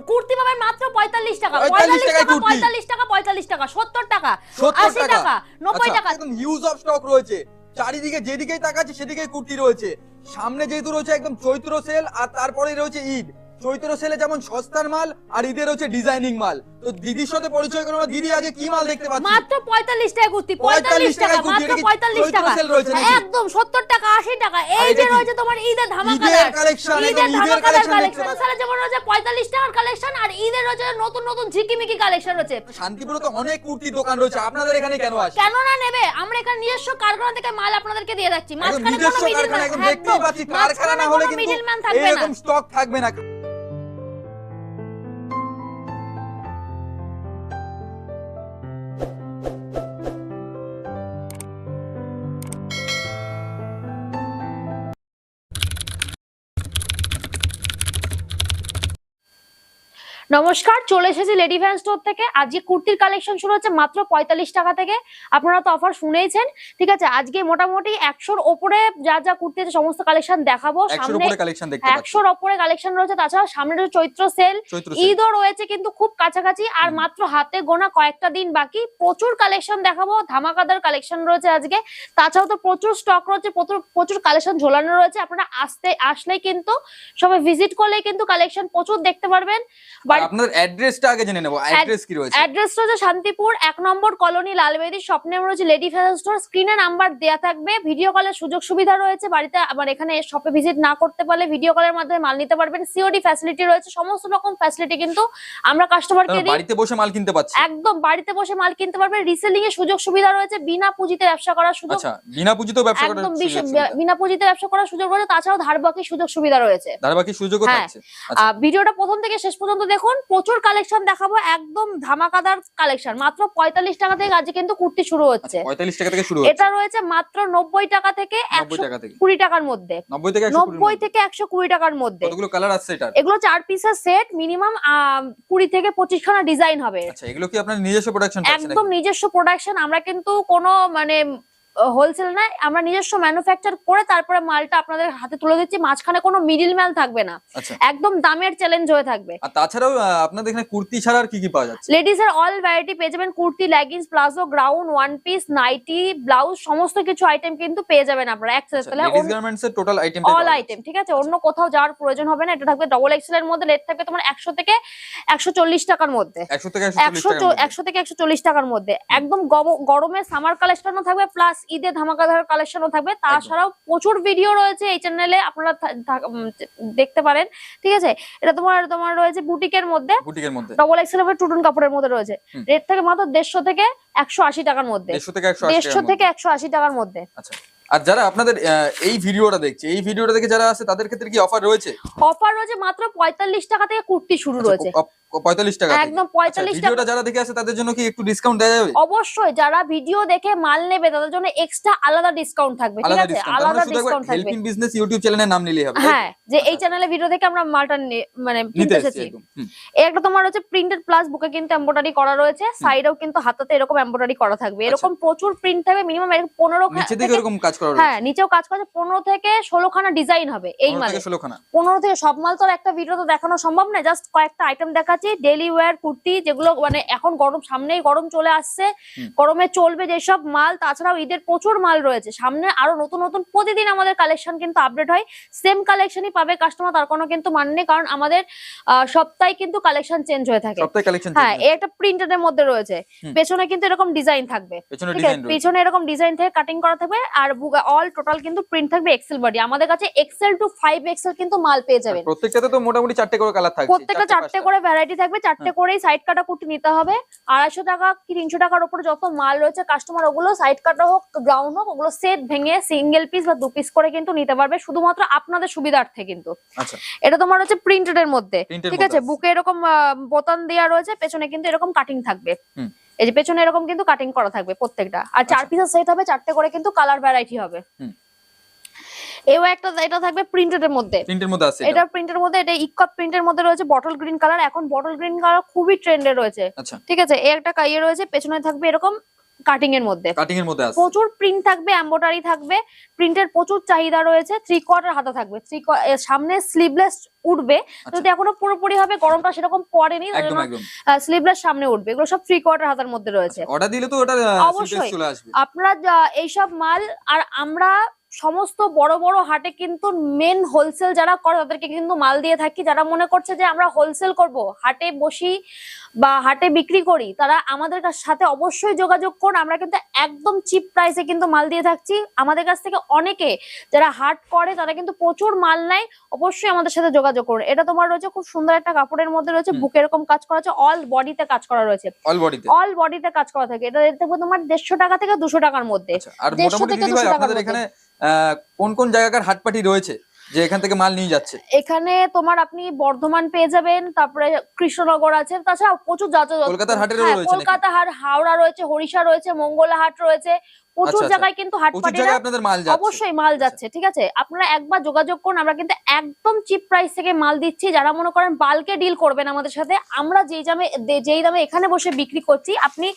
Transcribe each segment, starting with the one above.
কুর্তি পাবেন মাত্র পঁয়তাল্লিশ টাকা। 45 পঁয়তাল্লিশ টাকা কুর্তি। পঁয়তাল্লিশ টাকা পঁয়তাল্লিশ টাকা সত্তর টাকা 70 আশি টাকা। নব্বই আচ্ছা, টাকা। একদম হিউজ অফ স্টক রয়েছে। চারিদিকে যেদিকেই তাকাচ্ছি সেদিকেই কুর্তি রয়েছে। সামনে যেহেতু রয়েছে একদম চৈত্র সেল আর তারপরে রয়েছে ঈদ। চৈত্র সেলে যেমন সস্তার মাল আর ঈদের হচ্ছে ডিজাইনিং মাল। তো দিদির সাথে পরিচয় করব দিদি আজকে কি মাল দেখতে পাচ্ছি? মাত্র পঁয়তাল্লিশ টাকা কুর্তি পঁয়তাল্লিশ 45 টাকা মাত্র এটা কি পঁয়তাল্লিশ চৈত্র টাকা। সেল রয়েছে একদম সত্তর টাকা আশি টাকা। এই যে রয়েছে তোমার ঈদের ঈদের collection, ঈদের দেখতে কালেকশন। সারা যেমন রয়েছে পঁয়তাল্লিশ টাকার কালেকশন আর ঈদের রয়েছে নতুন নতুন ঝিকিমিকি কালেকশন রয়েছে। শান্তিপুরে তো অনেক কুর্তির দোকান রয়েছে আপনাদের এখানে কেন আসে? কেন না নেবে আমরা এখানে নিজস্ব কারখানা থেকে মাল আপনাদেরকে দিয়ে যাচ্ছি। মাঝখানে কোনো নিজস্ব মিডিল কারখানা একদম দেখতেই পাচ্ছি কারখানা না হলে কিন্তু থাকবে এরকম স্টক থাকবে না। নমস্কার চলে এসেছি লেডি ফ্যান স্টোর থেকে। আজকে কুর্তির কালেকশন শুরু হচ্ছে মাত্র পঁয়তাল্লিশ টাকা থেকে। আপনারা তো অফার শুনেইছেন। ঠিক আছে আজকে মোটামুটি একশোর ওপরে যা যা কুর্তি আছে সমস্ত কালেকশন দেখাবো। সামনে একশোর ওপরে কালেকশন রয়েছে তাছাড়া সামনে রয়েছে চৈত্র সেল। ঈদও রয়েছে কিন্তু খুব কাছাকাছি। আর মাত্র হাতে গোনা কয়েকটা দিন বাকি। প্রচুর কালেকশন দেখাবো ধামাকাদার কালেকশন রয়েছে আজকে। তাছাড়াও তো প্রচুর স্টক রয়েছে প্রচুর প্রচুর কালেকশন ঝোলানো রয়েছে। আপনারা আসতে আসলে কিন্তু সবাই ভিজিট করলেই কিন্তু কালেকশন প্রচুর দেখতে পারবেন। আপনাদের অ্যাড্রেসটা আগে জেনে নেব অ্যাড্রেস কি রয়েছে? অ্যাড্রেস রয়েছে শান্তিপুর এক নম্বর কলোনি লালবেদি স্বপ্নে রয়েছে লেডি ফ্যাশন স্টোর স্ক্রিনে নাম্বার দেয়া থাকবে ভিডিও কলের সুযোগ সুবিধা রয়েছে বাড়িতে আবার এখানে শপে ভিজিট না করতে পারলে ভিডিও কলের মাধ্যমে মাল নিতে পারবেন সিওডি ফ্যাসিলিটি রয়েছে সমস্ত রকম ফ্যাসিলিটি কিন্তু আমরা কাস্টমারকে বাড়িতে বসে মাল কিনতে পাচ্ছি একদম বাড়িতে বসে মাল কিনতে পারবেন রিসেলিং এর সুযোগ সুবিধা রয়েছে বিনা পুঁজিতে ব্যবসা করার সুযোগ। আচ্ছা বিনা পুঁজিতেও ব্যবসা করার একদম বিনা পুঁজিতে ব্যবসা করার সুযোগ রয়েছে তাছাড়াও ধার বাকি সুযোগ সুবিধা রয়েছে। সুযোগও হ্যাঁ। থাকছে। আচ্ছা। ভিডিওটা প্রথম থেকে শেষ পর্যন্ত দেখুন প্রচুর কালেকশন দেখাবো একদম ধামাকাদার কালেকশন মাত্র পঁয়তাল্লিশ টাকা থেকে আজকে কিন্তু কুর্তি শুরু হচ্ছে। পঁয়তাল্লিশ টাকা থেকে শুরু হচ্ছে। এটা রয়েছে মাত্র নব্বই টাকা থেকে একশো কুড়ি টাকার মধ্যে। নব্বই থেকে একশো কুড়ি টাকার মধ্যে। কালার এগুলো চার পিসের সেট মিনিমাম কুড়ি থেকে পঁচিশ খানা ডিজাইন হবে। আচ্ছা এগুলো কি আপনার নিজস্ব প্রোডাকশন একদম নিজস্ব প্রোডাকশন আমরা কিন্তু কোনো মানে হোলসেল না আমরা নিজস্ব ম্যানুফ্যাকচার করে তারপরে মালটা আপনাদের হাতে তুলে দিচ্ছি মাঝখানে কোনো মিডিল ম্যান থাকবে না। আচ্ছা। একদম দামের চ্যালেঞ্জ হয়ে থাকবে। আর তাছাড়াও আপনাদের এখানে কুর্তি ছাড়া আর কি কি পাওয়া যাচ্ছে? লেডিস এর অল ভ্যারাইটি পেয়ে যাবেন kurti leggings palazzo ground one piece nighty blouse সমস্ত কিছু আইটেম কিন্তু পেয়ে যাবেন আপনারা এক তাহলে লেডিস গার্মেন্টস এর টোটাল আইটেম অল আইটেম ঠিক আছে? অন্য কোথাও যাওয়ার প্রয়োজন হবে না এটা থাকবে ডবল এক্সেল এর মধ্যে লেট থাকবে তোমার একশো থেকে একশো চল্লিশ টাকার মধ্যে। একশো থেকে একশো চল্লিশ একশো টাকার মধ্যে। থেকে একশো চল্লিশ টাকার মধ্যে। একদম গরমে সামার কালেকশনও থাকবে প্লাস ঈদে ধামাকাধার কালেকশনও থাকবে। তাছাড়াও প্রচুর ভিডিও রয়েছে এই চ্যানেলে আপনারা দেখতে পারেন। ঠিক আছে? এটা তোমার তোমার রয়েছে বুটিকের মধ্যে। বুটিকের মধ্যে। ডবল এক্সেল হবে টুটুন কাপড়ের মধ্যে রয়েছে। রেট থেকে মাত্র দেড়শো থেকে একশো আশি টাকার মধ্যে। দেড়শো থেকে একশো আশি দেড়শো টাকার মধ্যে। আচ্ছা। আর যারা আপনাদের এই ভিডিওটা দেখছে এই ভিডিওটা দেখে যারা আছে তাদের ক্ষেত্রে কি অফার রয়েছে? অফার রয়েছে মাত্র পঁয়তাল্লিশ টাকা থেকে কুর্তি শুরু আচ্ছা, রয়েছে। প- প- পঁয়তাল্লিশ টাকা একদম আচ্ছা, পঁয়তাল্লিশ টাকা। ভিডিওটা যারা দেখে আছে তাদের জন্য কি একটু ডিসকাউন্ট দেওয়া যাবে? অবশ্যই যারা ভিডিও দেখে মাল নেবে তাদের জন্য এক্সট্রা আলাদা ডিসকাউন্ট থাকবে ঠিক আছে? আলাদা ডিসকাউন্ট থাকবে। হেল্পিং বিজনেস ইউটিউব চ্যানেলের নাম নিলেই হবে হ্যাঁ যে এই চ্যানেলে ভিডিও দেখে আমরা মালটা মানে নিতে এসেছি এসেছি। একদম হুম। এই একটা তোমার হচ্ছে প্রিন্টেড প্লাস বুকে কিন্তু এমব্রয়ডারি করা রয়েছে। সাইডেও কিন্তু হাতাতে এরকম এমব্রয়ডারি করা থাকবে। এরকম প্রচুর প্রিন্ট থাকবে মিনিমাম এরকম পনেরো আচ্ছা। নিচে দিকে এরকম কাজ করা হ্যাঁ নিচেও কাজ থেকে ষোলো খানা ডিজাইন হবে এই মালে পনেরো থেকে সব মাল তো একটা ভিডিও তো দেখানো সম্ভব না জাস্ট কয়েকটা আইটেম দেখাচ্ছি ডেলি ওয়্যার কুর্তি যেগুলো মানে এখন গরম সামনেই গরম চলে আসছে। গরমে চলবে যেসব মাল তাছাড়াও ঈদের প্রচুর মাল রয়েছে। সামনে আরও নতুন নতুন প্রতিদিন আমাদের কালেকশন কিন্তু আপডেট হয়। সেম কালেকশনই পাবে কাস্টমার তার কোনো কিন্তু মানে নেই কারণ আমাদের সপ্তাহে কিন্তু কালেকশন চেঞ্জ হয়ে থাকে। হ্যাঁ একটা প্রিন্টেড এর মধ্যে রয়েছে। পেছনে কিন্তু এরকম ডিজাইন থাকবে। পেছনে ঠিক আছে? পিছনে এরকম ডিজাইন থেকে কাটিং করা থাকবে আর অল টোটাল কিন্তু প্রিন্ট থাকবে এক্সেল বডি আমাদের কাছে এক্সেল টু ফাইভ এক্সেল কিন্তু মাল পেয়ে যাবেন। প্রত্যেকটাতে তো মোটামুটি চারটে করে কালার থাকছে প্রত্যেকটা চারটে করে ভ্যারাইটি থাকবে চারটে হ্যাঁ। করেই সাইড কাটা কুর্তি নিতে হবে। আড়াইশো টাকা কি তিনশো টাকার উপরে যত মাল রয়েছে কাস্টমার ওগুলো সাইড কাটা হোক গ্রাউন্ড হোক ওগুলো সেট ভেঙে সিঙ্গেল পিস বা দু পিস করে কিন্তু নিতে পারবে শুধুমাত্র আপনাদের সুবিধার্থে কিন্তু। আচ্ছা। এটা তোমার হচ্ছে প্রিন্টেড এর মধ্যে। ঠিক আছে। বুকে এরকম বোতাম দেওয়া রয়েছে পেছনে কিন্তু এরকম কাটিং থাকবে। এই যে পেছনে এরকম কিন্তু কাটিং করা থাকবে প্রত্যেকটা। আর চার আচ্ছা। পিসের সেট হবে চারটে করে কিন্তু কালার ভ্যারাইটি হবে। এও একটা এটা থাকবে প্রিন্টেড মধ্যে। প্রিন্টের মধ্যে আছে এটা প্রিন্টের মধ্যে এটা ইকপ প্রিন্টের মধ্যে রয়েছে বটল গ্রিন কালার এখন বটল গ্রিন কালার খুবই ট্রেন্ডে রয়েছে। আচ্ছা। ঠিক আছে এই একটা কাইয়ে রয়েছে পেছনে থাকবে এরকম কাটিং এর মধ্যে। কাটিং এর মধ্যে আছে। প্রচুর প্রিন্ট থাকবে এম্বোটারি থাকবে প্রিন্টের প্রচুর চাহিদা রয়েছে থ্রি কোয়ার্টার হাতা থাকবে থ্রি সামনে স্লিভলেস উঠবে। আচ্ছা। যদি এখনও পুরোপুরি হবে গরমটা সেরকম পড়েনি স্লিভলেস সামনে উঠবে এগুলো সব থ্রি কোয়ার্টার হাতার মধ্যে রয়েছে। অর্ডার দিলে তো ওটা অবশ্যই। আপনারা এইসব মাল আর আমরা সমস্ত বড় বড় হাটে কিন্তু মেন হোলসেল যারা করে তাদেরকে কিন্তু মাল দিয়ে থাকি। যারা মনে করছে যে আমরা হোলসেল করব হাটে বসি বা হাটে বিক্রি করি তারা আমাদের কাছ সাথে অবশ্যই যোগাযোগ করুন। আমরা কিন্তু একদম চিপ প্রাইসে কিন্তু মাল দিয়ে থাকছি। আমাদের কাছ থেকে অনেকে যারা হাট করে তারা কিন্তু প্রচুর মাল নেয়। অবশ্যই আমাদের সাথে যোগাযোগ করুন। এটা তোমার রয়েছে খুব সুন্দর একটা কাপড়ের মধ্যে রয়েছে। বুকে এরকম কাজ করা আছে। অল বডিতে কাজ করা রয়েছে। অল বডিতে অল বডিতে কাজ করা থাকে। এটা থাকবে তোমার দেড়শো টাকা থেকে দুশো টাকার মধ্যে। আচ্ছা আর 150 মোটামুটি থেকে 200 টাকার মধ্যে। কোন কোন জায়গাকার হাটপাটি রয়েছে যে এখান থেকে মাল নিয়ে যাচ্ছে? এখানে তোমার আপনি বর্ধমান পেয়ে যাবেন তারপরে কৃষ্ণনগর আছে তাছাড়া প্রচুর জাতীয় কলকাতার হাটেরও হ্যাঁ, রয়েছে কলকাতা হাট হাওড়া রয়েছে হরিষা রয়েছে মঙ্গলা হাট রয়েছে প্রচুর আচ্ছা, জায়গায় কিন্তু হাট অবশ্যই মাল যাচ্ছে ঠিক আছে? আপনারা একবার যোগাযোগ করুন আমরা কিন্তু একদম চিপ প্রাইস থেকে মাল দিচ্ছি যারা মনে করেন বালকে ডিল করবেন আমাদের সাথে আমরা যেই দামে যেই দামে এখানে বসে বিক্রি করছি আপনি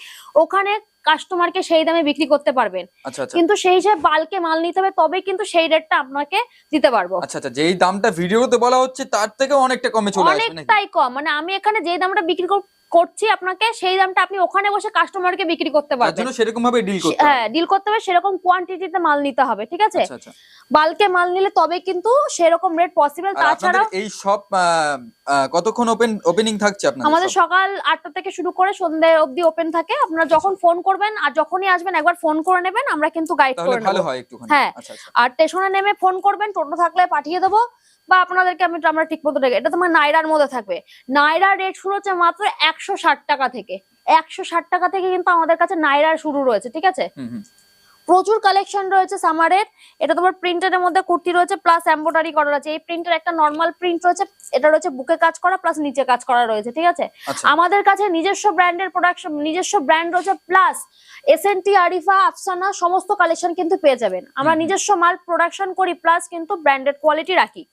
ওখানে কাস্টমারকে সেই দামে বিক্রি করতে পারবেন। আচ্ছা আচ্ছা। কিন্তু সেই হিসাবে বালকে মাল নিতে হবে তবে কিন্তু সেই রেটটা আপনাকে দিতে পারব। আচ্ছা আচ্ছা যেই দামটা ভিডিওতে বলা হচ্ছে তার থেকে অনেকটা কমে চলে আসবে অনেকটাই কম। মানে আমি এখানে যে দামটা বিক্রি কর- করছি আপনাকে সেই দামটা আপনি ওখানে বসে কাস্টমারকে বিক্রি করতে পারবেন। সেরকম ভাবে ডিল করতে হ্যাঁ ডিল করতে হবে সেরকম কোয়ান্টিটিতে মাল নিতে হবে ঠিক আছে? আচ্ছা আচ্ছা। বালকে মাল নিলে তবে কিন্তু সেরকম রেট পসিবল তাছাড়া এই শপ কতক্ষণ ওপেন ওপেনিং থাকছে আপনাদের আমাদের সকাল আটটা থেকে শুরু করে সন্ধ্যা অবধি ওপেন থাকে। আপনারা যখন ফোন করবেন আর যখনই আসবেন একবার ফোন করে নেবেন আমরা কিন্তু গাইড তাহলে করে ভালো নেব। হয় একটুখানি। হ্যাঁ। আচ্ছা আচ্ছা। আর স্টেশনে নেমে ফোন করবেন টোটো থাকলে পাঠিয়ে দেবো। বা আপনাদেরকে আমি আমরা ঠিক মতো রেখে এটা তোমার নাইরার মধ্যে থাকবে। নাইরার রেট শুরু হচ্ছে মাত্র একশো ষাট টাকা থেকে। একশো ষাট টাকা থেকে কিন্তু আমাদের কাছে নাইরার শুরু রয়েছে ঠিক আছে? প্রচুর কালেকশন রয়েছে সামারের এটা তোমার প্রিন্টের মধ্যে কুর্তি রয়েছে প্লাস এম্বোটারি করা রয়েছে। এই প্রিন্টের একটা নর্মাল প্রিন্ট রয়েছে এটা রয়েছে বুকে কাজ করা প্লাস নিচে কাজ করা রয়েছে ঠিক আছে? আচ্ছা। আমাদের কাছে নিজস্ব ব্র্যান্ডের প্রোডাকশন নিজস্ব ব্র্যান্ড রয়েছে প্লাস এসএনটি আরিফা আফসানা সমস্ত কালেকশন কিন্তু পেয়ে যাবেন। আমরা নিজস্ব মাল প্রোডাকশন করি প্লাস কিন্তু ব্র্যান্ডেড কোয়ালিটি রাখি।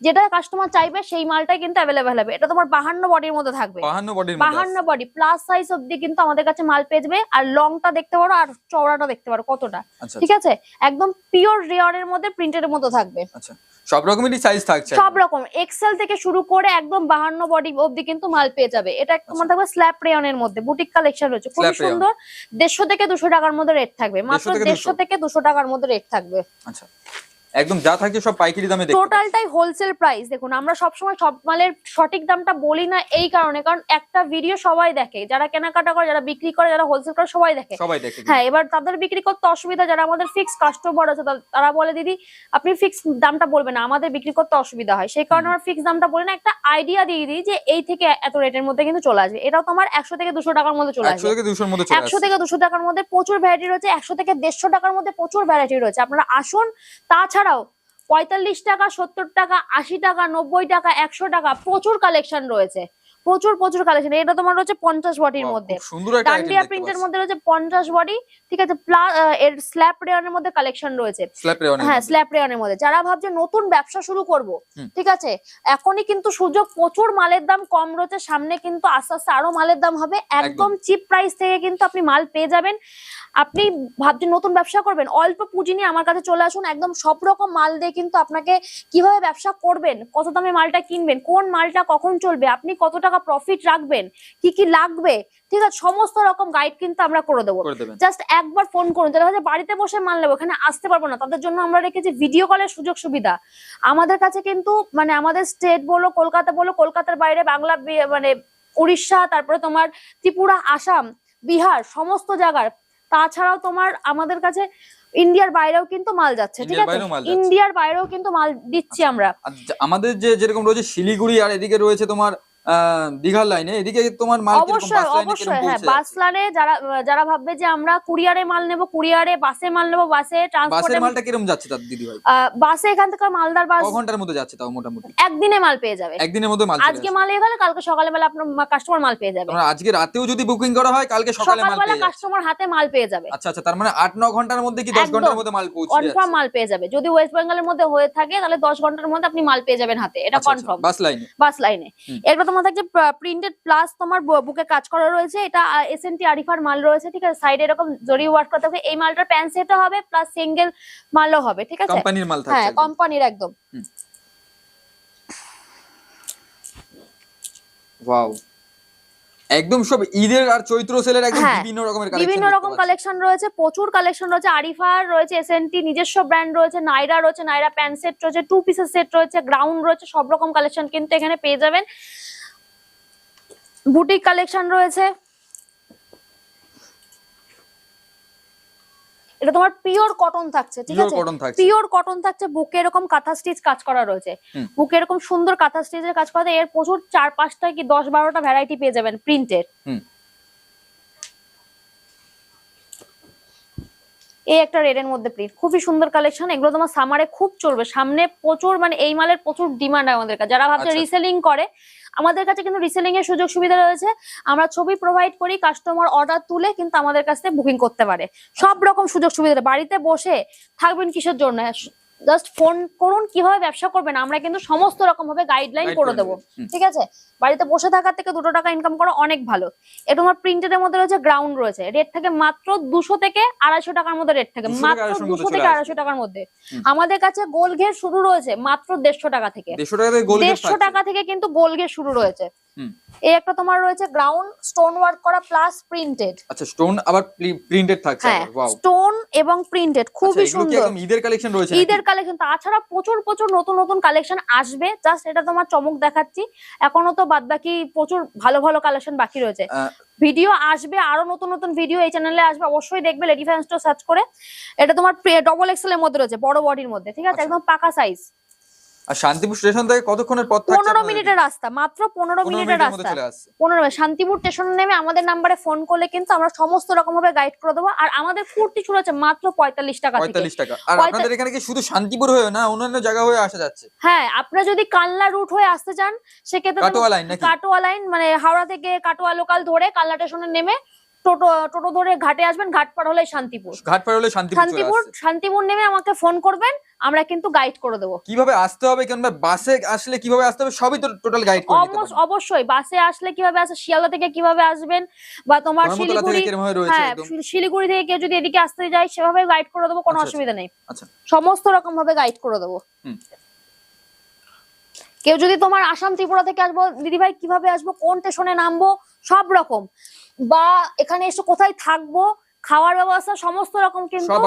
যেটা কাস্টমার চাইবে সেই মালটাই কিন্তু অ্যাভেলেবেল হবে। এটা তোমার বাহান্ন বডির মধ্যে থাকবে। বাহান্ন। বডি প্লাস সাইজ অব্দি কিন্তু আমাদের কাছে মাল পেয়ে যাবে আর লংটা দেখতে পারো আর চওড়াটা দেখতে পারো কতটা। আচ্ছা ঠিক আছে? একদম পিওর রেয়নের মধ্যে প্রিন্টের মধ্যে থাকবে। আচ্ছা সব রকমেরই সাইজ থাকছে সব রকম। এক্সেল থেকে শুরু করে একদম বাহান্ন বডি অব্দি কিন্তু মাল পেয়ে যাবে। এটা তোমার থাকবে স্ল্যাব রেয়নের মধ্যে বুটিক কালেকশন রয়েছে। rayon। সুন্দর। দেড়শো থেকে দুশো টাকার মধ্যে রেট থাকবে। মাত্র 150 থেকে দেড়শো 200 থেকে দুশো টাকার মধ্যে রেট থাকবে। আচ্ছা। একদম যা থাকছে সব পাইকারি দামে পাচ্ছি। টোটালটাই হোলসেল প্রাইস দেখুন আমরা সবসময় সব মালের সঠিক দামটা বলি না এই কারণে কারণ একটা ভিডিও সবাই দেখে যারা কেনাকাটা করে যারা বিক্রি করে যারা হোলসেল করে সবাই দেখে। সবাই দেখে হ্যাঁ এবার তাদের বিক্রি করতে অসুবিধা যারা আমাদের ফিক্স কাস্টমার আছে তারা বলে দিদি আপনি ফিক্স দামটা বলবেন না আমাদের বিক্রি করতে অসুবিধা হয়। সেই কারণে আমরা ফিক্স দামটা বলি না একটা আইডিয়া দিয়ে দিই যে এই থেকে এত রেটের মধ্যে কিন্তু চলে আসবে। এটাও তোমার একশো থেকে দুশো টাকার মধ্যে চলে একশো আসবে। থেকে দুশোর মধ্যে চলে একশো আসছে থেকে দুশো টাকার মধ্যে প্রচুর ভ্যারাইটি রয়েছে একশো থেকে দেড়শো টাকার মধ্যে প্রচুর ভ্যারাইটি রয়েছে। আপনারা আসুন তাছাড়াও পঁয়তাল্লিশ টাকা সত্তর টাকা আশি টাকা নব্বই টাকা একশো টাকা প্রচুর কালেকশন রয়েছে। প্রচুর প্রচুর কালেকশন এটা তোমার রয়েছে পঞ্চাশ বটির মধ্যে। ডান্ডিয়া প্রিন্টের মধ্যে রয়েছে পঞ্চাশ বডি ঠিক আছে? প্লাস এর স্ল্যাব রেয়নের মধ্যে কালেকশন রয়েছে। হ্যাঁ মধ্যে। স্ল্যাব রেয়নের মধ্যে। যারা ভাবছে নতুন ব্যবসা শুরু করব ঠিক আছে? এখনই কিন্তু সুযোগ প্রচুর মালের দাম কম রয়েছে। সামনে কিন্তু আস্তে আস্তে আরও মালের দাম হবে। একদম চিপ প্রাইস থেকে কিন্তু আপনি মাল পেয়ে যাবেন। আপনি ভাবছেন নতুন ব্যবসা করবেন? অল্প পুঁজি নিয়ে আমার কাছে চলে আসুন। একদম সব রকম মাল দিয়ে কিন্তু আপনাকে কীভাবে ব্যবসা করবেন? কত দামে মালটা কিনবেন? কোন মালটা কখন চলবে? আপনি কত টাকা প্রফিট রাখবেন? কি কি লাগবে? ঠিক আছে সমস্ত রকম গাইড কিন্তু আমরা করে দেবো। জাস্ট একবার ফোন করুন। যারা হচ্ছে বাড়িতে বসে মাল নেব এখানে আসতে পারব না। তাদের জন্য আমরা রেখেছি ভিডিও কলের সুযোগ সুবিধা। আমাদের কাছে কিন্তু মানে আমাদের স্টেট বলো কলকাতা বলো কলকাতার বাইরে বাংলা মানে উড়িষ্যা তারপরে তোমার ত্রিপুরা আসাম বিহার সমস্ত জায়গার তাছাড়াও তোমার আমাদের কাছে ইন্ডিয়ার বাইরেও কিন্তু মাল যাচ্ছে ঠিক আছে। ইন্ডিয়ার বাইরেও কিন্তু মাল দিচ্ছি আমরা। আমাদের যে যেরকম রয়েছে শিলিগুড়ি আর এদিকে রয়েছে তোমার দীঘার লাইনে এদিকে তোমার মাল কীরকম? অবশ্যই অবশ্যই হ্যাঁ বাস লাইনে যারা যারা ভাববে যে আমরা কুরিয়ারে মাল নেব কুরিয়ারে বাসে মাল নেব বাসে ট্রান্সপোর্টে মালটা কীরকম যাচ্ছে তার দিদি ভাই? বাসে এখান থেকে মালদার বাস ঘণ্টার মধ্যে যাচ্ছে তাও মোটামুটি? একদিনে মাল পেয়ে যাবে। একদিনের মধ্যে মাল আজকে মাল কালকে সকালবেলা আপনার কাস্টমার মাল পেয়ে যাবে। আজকে রাতেও যদি বুকিং করা হয় কালকে সকালে মাল সকালবেলা পেয়ে কাস্টমার হাতে মাল পেয়ে যাবে। আচ্ছা আচ্ছা তার মানে আট ন ঘণ্টার মধ্যে কি দশ একদম। ঘণ্টার মধ্যে মাল পৌঁছে কনফার্ম মাল পেয়ে যাবে। যদি ওয়েস্ট বেঙ্গলের মধ্যে হয়ে থাকে তাহলে দশ ঘণ্টার মধ্যে আপনি মাল পেয়ে যাবেন হাতে। এটা কনফার্ম বাস লাইনে বাস লাইনে এরপর তোমার থাকছে প্রিন্টেড প্লাস তোমার বুকে কাজ করা রয়েছে এটা এসএনটি আরিফার মাল রয়েছে ঠিক আছে? সাইডে এরকম জরি ওয়ার্ক করা থাকবে এই মালটার প্যান্ট সেটও হবে প্লাস সিঙ্গেল মালও হবে ঠিক আছে? কোম্পানির মাল হ্যাঁ কোম্পানির একদম। ওয়াও একদম সব ঈদের আর চৈত্র সেলের একদম হ্যাঁ, বিভিন্ন রকমের কালেকশন বিভিন্ন রকম কালেকশন রয়েছে প্রচুর কালেকশন রয়েছে। আরিফার রয়েছে এসএনটি নিজস্ব ব্র্যান্ড রয়েছে নাইরা রয়েছে নাইরা প্যান্ট সেট রয়েছে টু পিসের সেট রয়েছে গ্রাউন্ড রয়েছে সব রকম কালেকশন কিন্তু এখানে পেয়ে যাবেন। বুটিক কালেকশন রয়েছে। এটা তোমার পিওর কটন থাকছে ঠিক আছে? পিওর কটন থাকছে বুকে এরকম কাঁথা স্টিচ কাজ করা রয়েছে। বুকে এরকম সুন্দর কাঁথা স্টিচের কাজ করা এর প্রচুর চার পাঁচটা কি দশ বারোটা ভ্যারাইটি পেয়ে যাবেন প্রিন্টের এই একটা রেড এর মধ্যে প্রিন্ট খুবই সুন্দর কালেকশন এগুলো তোমার সামারে খুব চলবে। সামনে প্রচুর মানে এই মালের প্রচুর ডিমান্ড আমাদের কাছে। যারা ভাবছে আচ্ছা। রিসেলিং করে আমাদের কাছে কিন্তু রিসেলিং এর সুযোগ সুবিধা রয়েছে। আমরা ছবি প্রোভাইড করি কাস্টমার অর্ডার তুলে কিন্তু আমাদের কাছ থেকে বুকিং করতে পারে। সব রকম সুযোগ সুবিধা বাড়িতে বসে থাকবেন কিসের জন্য? জাস্ট ফোন করুন কীভাবে ব্যবসা করবেন আমরা কিন্তু সমস্ত রকম ভাবে গাইডলাইন করে দেবো ঠিক আছে? বাড়িতে বসে থাকার থেকে দুটো টাকা ইনকাম করা অনেক ভালো। এটা তোমার প্রিন্টেড এর মধ্যে রয়েছে গ্রাউন্ড রয়েছে রেট থাকে মাত্র দুশো থেকে আড়াইশো টাকার মধ্যে রেট থাকে মাত্র দুশো থেকে আড়াইশো টাকার মধ্যে। আমাদের কাছে গোল ঘের শুরু রয়েছে মাত্র দেড়শো টাকা থেকে। দেড়শো টাকা থেকে কিন্তু গোল ঘের শুরু রয়েছে। এই একটা তোমার রয়েছে গ্রাউন্ড স্টোন ওয়ার্ক করা প্লাস প্রিন্টেড আচ্ছা স্টোন আবার প্রিন্টেড থাকছে হ্যাঁ স্টোন এবং প্রিন্টেড খুবই সুন্দর। একদম ঈদের কালেকশন রয়েছে ঈদের কালেকশন তাছাড়া প্রচুর প্রচুর নতুন নতুন কালেকশন আসবে জাস্ট এটা তোমার চমক দেখাচ্ছি। এখনও তো বাদ বাকি প্রচুর ভালো ভালো কালেকশন বাকি রয়েছে। ভিডিও আসবে আরও নতুন নতুন ভিডিও এই চ্যানেলে আসবে অবশ্যই দেখবে লেডি ফ্যান্স সার্চ করে। এটা তোমার ডবল এক্সেল এর মধ্যে রয়েছে বড় বডির মধ্যে ঠিক আছে? আচ্ছা। একদম পাকা সাইজ আর শান্তিপুর স্টেশন থেকে কতক্ষণের পথ থাকছে পনেরো? মিনিটের রাস্তা মাত্র পনেরো 15 মিনিটের রাস্তা। পনেরো শান্তিপুর স্টেশনে নেমে আমাদের নাম্বারে ফোন করলে কিন্তু আমরা সমস্ত রকম ভাবে গাইড করে দেবো। আর আমাদের কুর্তি শুরু হচ্ছে মাত্র পঁয়তাল্লিশ টাকা পঁয়তাল্লিশ টাকা। আর আপনাদের এখানে কি শুধু শান্তিপুর হয়ে না অন্যান্য জায়গা হয়ে আসা যাচ্ছে? হ্যাঁ আপনারা যদি কালনা রুট হয়ে আসতে চান সেক্ষেত্রে কাটোয়া লাইন কাটোয়া লাইন মানে হাওড়া থেকে কাটোয়া লোকাল ধরে কালনা স্টেশনে নেমে টোটো টোটো ধরে ঘাটে আসবেন ঘাট পার হলে শান্তিপুর। ঘাট পার হলে শান্তিপুর শান্তিপুর শান্তিপুর নেমে আমাকে ফোন করবেন আমরা কিন্তু গাইড করে দেবো। কীভাবে আসতে হবে? কিংবা বাসে আসলে কীভাবে আসতে হবে? সবই তো টোটাল গাইড করে দিতে অবশ্য- অবশ্যই বাসে আসলে কীভাবে আসে শিয়ালদা থেকে কীভাবে আসবেন বা তোমার শিলিগুড়ি হ্যাঁ শিলিগুড়ি থেকে কেউ যদি এদিকে আসতে যায় সেভাবে গাইড করে দেবো কোনো আচ্ছা, আচ্ছা। অসুবিধা নেই। আচ্ছা। সমস্ত রকম ভাবে গাইড করে দেবো। হুম। কেউ যদি তোমার আসাম ত্রিপুরা থেকে আসব দিদি ভাই কীভাবে আসব কোন স্টেশনে নামবো সব রকম। বা এখানে এসে কোথায় থাকব খাওয়ার ব্যবস্থা সমস্ত রকম কিন্তু সব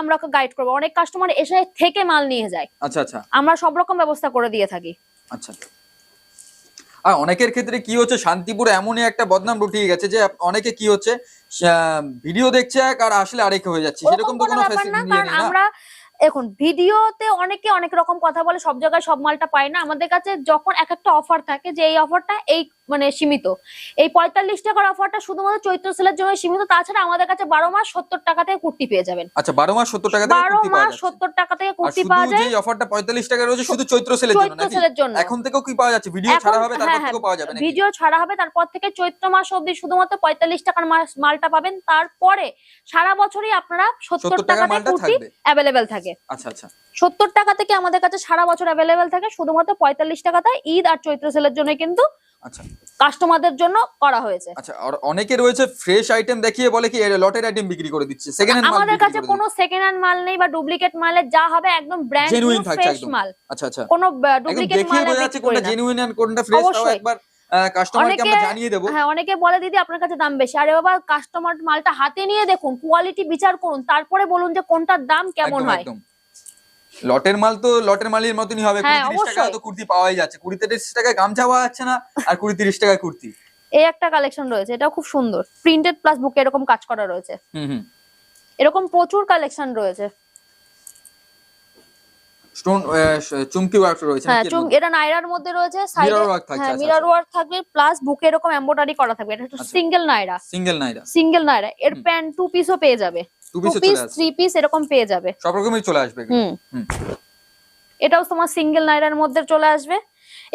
আমরা গাইড করব। অনেক কাস্টমার এসে থেকে মাল নিয়ে যায়। আচ্ছা আচ্ছা। আমরা সব রকম ব্যবস্থা করে দিয়ে থাকি। আচ্ছা। আর অনেকের ক্ষেত্রে কি হচ্ছে শান্তিপুর এমনই একটা বদনাম রটিয়ে গেছে যে অনেকে কি হচ্ছে ভিডিও দেখছে এক আর আসলে আরেক হয়ে যাচ্ছে। সেরকম তো কোনো ফ্যাসিলিটি নেই না? আমরা এখন ভিডিওতে অনেকে অনেক রকম কথা বলে সব জায়গায় সব মালটা পায় না। আমাদের কাছে যখন এক একটা অফার থাকে যে এই অফারটা এই মানে সীমিত। এই পঁয়তাল্লিশ টাকার অফারটা শুধুমাত্র চৈত্র সেলের জন্য সীমিত তাছাড়া আমাদের কাছে বারো মাস সত্তর টাকা থেকে কুর্তি পেয়ে যাবেন। আচ্ছা বারো মাস সত্তর টাকা বারো কুর্তি পাওয়া মাস সত্তর টাকা থেকে কুর্তি পাওয়া যায় যে অফারটা পঁয়তাল্লিশ টাকা রয়েছে শুধু চৈত্র সেলের জন্য চৈত্র সেলের জন্য। এখন থেকেও কি পাওয়া যাচ্ছে? ভিডিও ছাড়া হবে তারপর হ্যাঁ, থেকেও পাওয়া যাবে ভিডিও ছাড়া হবে তারপর থেকে চৈত্র মাস অবধি শুধুমাত্র পঁয়তাল্লিশ টাকার মাস- মালটা পাবেন। তারপরে সারা বছরই আপনারা সত্তর টাকা থেকে কুর্তি অ্যাভেলেবেল থাকে। আচ্ছা আচ্ছা। সত্তর টাকা থেকে আমাদের কাছে সারা বছর অ্যাভেলেবেল থাকে শুধুমাত্র পঁয়তাল্লিশ টাকাতে ঈদ আর চৈত্র সেলের জন্য কিন্তু আচ্ছা। কাস্টমারদের জন্য করা হয়েছে। আচ্ছা আর অনেকে রয়েছে ফ্রেশ আইটেম দেখিয়ে বলে কি লটের আইটেম বিক্রি করে দিচ্ছে সেকেন্ড হ্যান্ড আমাদের কাছে কোনো সেকেন্ড হ্যান্ড মাল নেই বা ডুপ্লিকেট মালের যা হবে একদম ব্র্যান্ড নিউ ফ্রেশ মাল। আচ্ছা আচ্ছা। কোনো ডুপ্লিকেট দেখিয়ে মাল বোঝা যাচ্ছে কোনটা জেনুইন আর কোনটা ফ্রেশ তাও। একবার কাস্টমারকে আমরা অনেকে- জানিয়ে দেবো। হ্যাঁ অনেকে বলে দিদি আপনার কাছে দাম বেশি। আরে বাবা কাস্টমার মালটা হাতে নিয়ে দেখুন কোয়ালিটি বিচার করুন তারপরে বলুন যে কোনটার দাম কেমন হয়। লটের মাল তো লটের মালের মতনই হবে হ্যাঁ, কুড়ি টাকা। তো কুর্তি পাওয়াই যাচ্ছে। কুড়ি তিরিশ টাকায় গামছা পাওয়া যাচ্ছে না আর কুড়ি তিরিশ টাকায় কুর্তি। এই একটা কালেকশন রয়েছে এটাও খুব সুন্দর। প্রিন্টেড প্লাস বুকে এরকম কাজ করা রয়েছে। হুম হুম। এরকম প্রচুর কালেকশন রয়েছে। স্টোন চুমকি ওয়ার্ক রয়েছে হ্যাঁ চুম এটা নাইরার মধ্যে রয়েছে সাইডে থাকছে, হ্যাঁ আচ্ছা, মিরর আচ্ছা। ওয়ার্ক থাকবে প্লাস বুকে এরকম এমব্রয়ডারি করা থাকবে এটা আচ্ছা। Single Naira. Single Naira. Single Naira এর। প্যান্ট টু পিসও পেয়ে যাবে। টু পিস থ্রি পিস এরকম পেয়ে যাবে। সব রকমই চলে আসবে হুম। এটাও তোমার সিঙ্গেল নাইরার মধ্যে চলে আসবে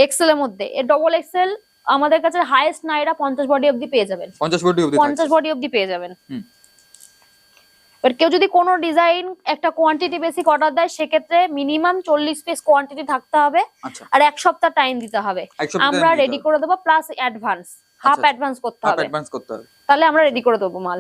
এক্সেল এর মধ্যে। এর ডবল এক্সেল আমাদের কাছে হাইয়েস্ট নাইরা পঞ্চাশ বডি অবধি পেয়ে যাবেন। পঞ্চাশ কোটি অবধি পঞ্চাশ বডি অবধি পেয়ে যাবেন। হুম। এবার কেউ যদি কোনো ডিজাইন একটা কোয়ান্টিটি বেসিক অর্ডার দেয় সেক্ষেত্রে মিনিমাম চল্লিশ পিস কোয়ান্টিটি থাকতে হবে। আচ্ছা। আর এক সপ্তাহ টাইম দিতে হবে। আমরা রেডি করে দেবো প্লাস অ্যাডভান্স হাফ। অ্যাডভান্স করতে হবে। অ্যাডভান্স করতে হবে। তাহলে আমরা রেডি করে দেবো মাল।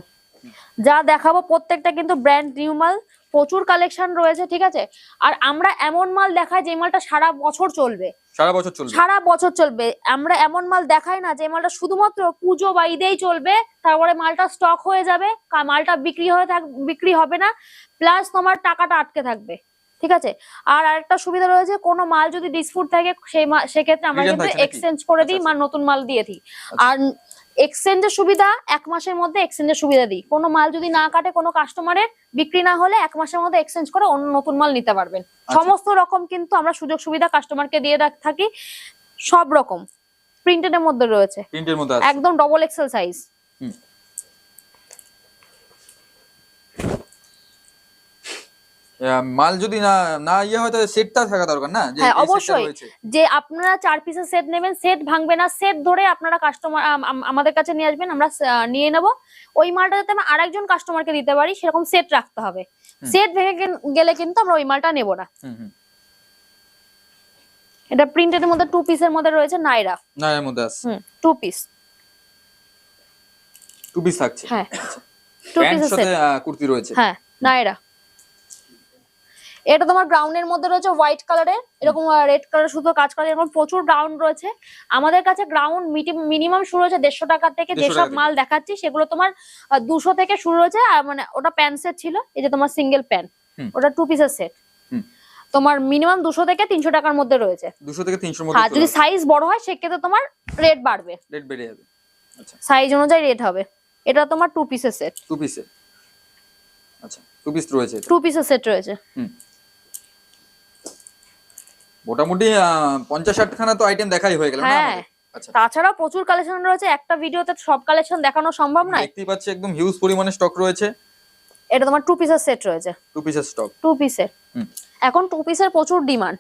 যা দেখাবো প্রত্যেকটা কিন্তু ব্র্যান্ড নিউ মাল। প্রচুর কালেকশন রয়েছে ঠিক আছে? আর আমরা এমন মাল দেখাই যে মালটা সারা বছর চলবে। সারা বছর চলবে। সারা বছর চলবে। আমরা এমন মাল দেখাই না যে মালটা শুধুমাত্র পুজো বা ঈদেই চলবে তারপরে মালটা স্টক হয়ে যাবে মালটা বিক্রি হয়ে থাক বিক্রি হবে না প্লাস তোমার টাকাটা আটকে থাকবে ঠিক আছে? আর আরেকটা সুবিধা রয়েছে কোনো মাল যদি ডিসপুট থাকে সেই সেক্ষেত্রে আমরা কিন্তু এক্সচেঞ্জ করে দিই মাল নতুন মাল দিয়ে দিই। আচ্ছা। আর এক্সচেঞ্জের সুবিধা এক মাসের মধ্যে এক্সচেঞ্জের সুবিধা দিই। কোনো মাল যদি না কাটে কোনো কাস্টমারের বিক্রি না হলে এক মাসের মধ্যে এক্সচেঞ্জ করে অন্য নতুন মাল নিতে পারবেন। আচ্ছা। সমস্ত রকম কিন্তু আমরা সুযোগ সুবিধা কাস্টমারকে দিয়ে রাখ- থাকি। সব রকম। প্রিন্টেড এর মধ্যে রয়েছে। প্রিন্টের মধ্যে আছে। একদম ডবল এক্সেল সাইজ হুম। আহ, মাল যদি না না ইয়ে হয় তাহলে সেটটা থাকা দরকার না? যে হ্যাঁ, অবশ্যই। যে আপনারা চার পিসের সেট নেবেন সেট ভাঙবে না সেট ধরে আপনারা কাস্টমার আমাদের কাছে নিয়ে আসবেন আমরা নিয়ে নেব। ওই মালটা যাতে আমরা আরেকজন কাস্টমারকে দিতে পারি সেরকম সেট রাখতে হবে। সেট ভেঙে গেলে কিন্তু আমরা ওই মালটা নেব না। এটা প্রিন্টেড এর মধ্যে টু পিসের মধ্যে রয়েছে নাইরা না এর মধ্যে আছে। হুম টু পিস টু পিস থাকছে। হ্যাঁ। টু পিসের সেট সাথে কুর্তি রয়েছে। হ্যাঁ নাইরা এটা তোমার গ্রাউন্ডের মধ্যে রয়েছে হোয়াইট কালারের এরকম রেড কালার শুধু কাজ করে এরকম প্রচুর গ্রাউন্ড রয়েছে। আমাদের কাছে গ্রাউন্ড মিনিমাম শুরু হয়েছে দেড়শো টাকা থেকে যেসব মাল দেখাচ্ছি সেগুলো তোমার দুশো থেকে শুরু হয়েছে আর মানে ওটা প্যান্ট সেট ছিল এই যে তোমার সিঙ্গেল প্যান্ট ওটা টু পিসের সেট তোমার মিনিমাম দুশো থেকে তিনশো টাকার মধ্যে রয়েছে। দুশো থেকে তিনশোর আর যদি সাইজ বড় হয় সেক্ষেত্রে তোমার রেট বাড়বে। রেট বেড়ে যাবে। আচ্ছা। সাইজ অনুযায়ী রেট হবে। এটা তোমার টু পিসের সেট টু পিসে আচ্ছা টু পিস রয়েছে টু পিসের সেট রয়েছে। হুম। মোটামুটি পঞ্চাশ ষাট খানা তো আইটেম দেখাই হয়ে গেল হ্যাঁ। আচ্ছা। তাছাড়াও প্রচুর কালেকশন রয়েছে একটা ভিডিওতে সব কালেকশন দেখানো সম্ভব নয়? দেখতেই পাচ্ছি একদম হিউজ পরিমাণে স্টক রয়েছে। এটা তোমার টু পিসের সেট রয়েছে। টু পিসের স্টক টু পিসের। এখন টু পিসের প্রচুর ডিমান্ড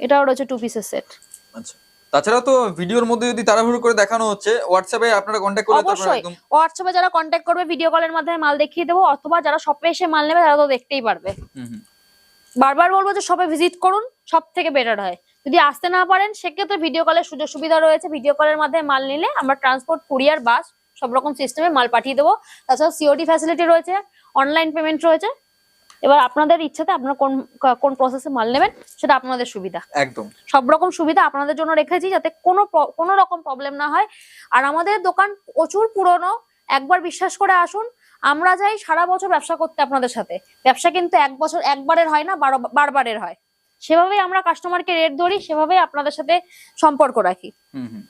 এটাও রয়েছে টু পিসের সেট আচ্ছা। তাছাড়া তো ভিডিওর মধ্যে যদি তাড়াহুড়ো করে দেখানো হচ্ছে হোয়াটসঅ্যাপে আপনারা কন্ট্যাক্ট করলে অবশ্যই। একদম। হোয়াটসঅ্যাপে যারা কন্ট্যাক্ট করবে ভিডিও কলের মাধ্যমে মাল দেখিয়ে দেবো অথবা যারা শপে এসে মাল নেবে তারা তো দেখতেই পারবে। বারবার বলব যে শপে ভিজিট করুন সব থেকে বেটার হয়। যদি আসতে না পারেন সেক্ষেত্রে ভিডিও কলের সুযোগ সুবিধা রয়েছে। ভিডিও কলের মাধ্যমে মাল নিলে আমরা ট্রান্সপোর্ট কুরিয়ার বাস সব রকম সিস্টেমে মাল পাঠিয়ে দেবো। তাছাড়া সিওডি ফ্যাসিলিটি রয়েছে অনলাইন পেমেন্ট রয়েছে। এবার আপনাদের ইচ্ছাতে আপনারা কোন কোন প্রসেসে মাল নেবেন সেটা আপনাদের সুবিধা। একদম। সব রকম সুবিধা আপনাদের জন্য রেখেছি যাতে কোনো কোনো রকম প্রবলেম না হয়। আর আমাদের দোকান প্রচুর পুরনো একবার বিশ্বাস করে আসুন আমরা যাই সারা বছর ব্যবসা করতে আপনাদের সাথে। ব্যবসা কিন্তু এক বছর একবারের হয় না বারো বারবারের হয়। সেভাবেই আমরা কাস্টমারকে রেট ধরি সেভাবেই আপনাদের সাথে সম্পর্ক রাখি। হুম হুম।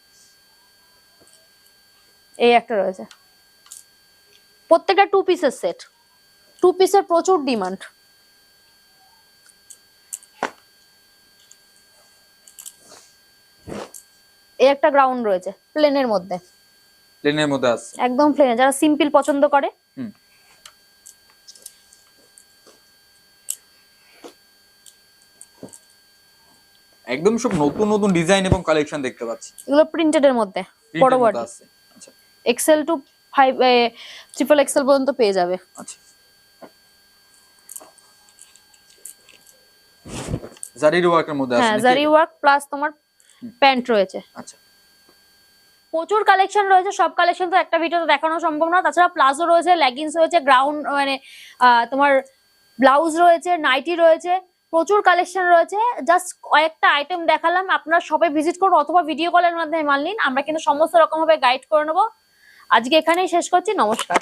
এই একটা রয়েছে। প্রত্যেকটা টু পিসের সেট টু পিসের প্রচুর ডিমান্ড এই একটা গ্রাউন্ড রয়েছে প্লেনের মধ্যে। প্লেনের মধ্যে আছে। একদম প্লেনে যারা সিম্পল পছন্দ করে। একদম সব নতুন নতুন ডিজাইন এবং কালেকশন দেখতে পাচ্ছি। এগুলো প্রিন্টেড এর মধ্যে বড় বড় আছে। আচ্ছা। XL to five triple XL পর্যন্ত পেয়ে যাবে। আচ্ছা। জারির ওয়ার্কের মধ্যে আছে হ্যাঁ জারি ওয়ার্ক প্লাস তোমার প্যান্ট রয়েছে। আচ্ছা। প্রচুর কালেকশন রয়েছে সব কালেকশন তো একটা ভিডিওতে দেখানো সম্ভব না। তাছাড়া প্লাজো রয়েছে লেগিংস রয়েছে গ্রাউন্ড মানে তোমার ব্লাউজ রয়েছে নাইটি রয়েছে প্রচুর কালেকশন রয়েছে। জাস্ট কয়েকটা আইটেম দেখালাম আপনারা সবাই ভিজিট করুন অথবা ভিডিও কলের মাধ্যমে মাল নিন আমরা কিন্তু সমস্ত রকম ভাবে গাইড করে নেব। আজকে এখানেই শেষ করছি নমস্কার।